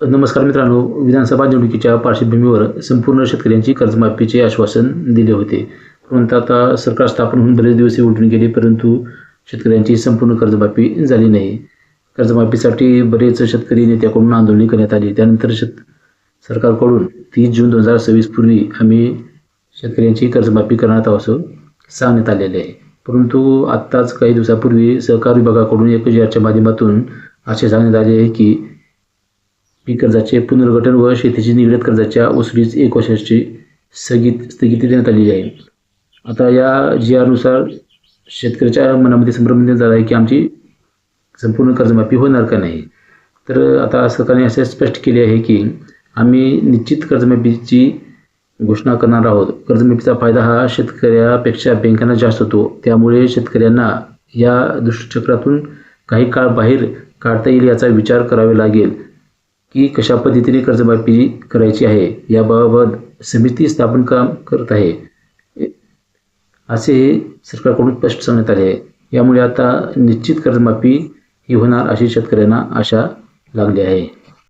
नमस्कार मित्रांनो विधानसभा निवडणुकीच्या पार्श्वभूमीवर संपूर्ण शेतकऱ्यांची कर्जमाफीचे आश्वासन दिले होते. परंतु आता सरकार स्थापन होऊन बरेच दिवस उलटून गेले परंतु शेतकऱ्यांची संपूर्ण कर्जमाफी झाली नाही. कर्जमाफीसाठी बरेच शेतकरी नेत्याकडून आंदोलने करण्यात आली. त्यानंतर शेत सरकारकडून तीस जून दोन हजार सव्वीस पूर्वी आम्ही शेतकऱ्यांची कर्जमाफी करण्यात असं सांगण्यात आलेले आहे. परंतु आत्ताच काही दिवसापूर्वी सहकार विभागाकडून एक याच्या माध्यमातून असे सांगण्यात आले आहे की पीक कर्जाचे पुनर्गठन व शेतीची निगडीत कर्जाच्या वसुलीस एक वर्षाची स्थगित स्थगिती देण्यात आलेली आहे. आता या जी आरनुसार शेतकऱ्याच्या मनामध्ये संभ्रम निर्माण झाला आहे की आमची संपूर्ण कर्जमाफी होणार का नाही? तर आता सरकारने असे स्पष्ट केले आहे की आम्ही निश्चित कर्जमाफीची घोषणा करणार आहोत. कर्जमाफीचा फायदा हा शेतकऱ्यापेक्षा बँकांना जास्त होतो. त्यामुळे शेतकऱ्यांना या दुष्टचक्रातून काही काळ बाहेर काढता येईल याचा विचार करावा लागेल. की कशा पद्धतीने कर्जमाफी करायची आहे याबाबत समिती स्थापन काम करत आहे. असे सरकारकडून स्पष्ट सांगण्यात आले आहे. यामुळे आता निश्चित कर्जमाफी ही होणार अशी शेतकऱ्यांना आशा लागली आहे.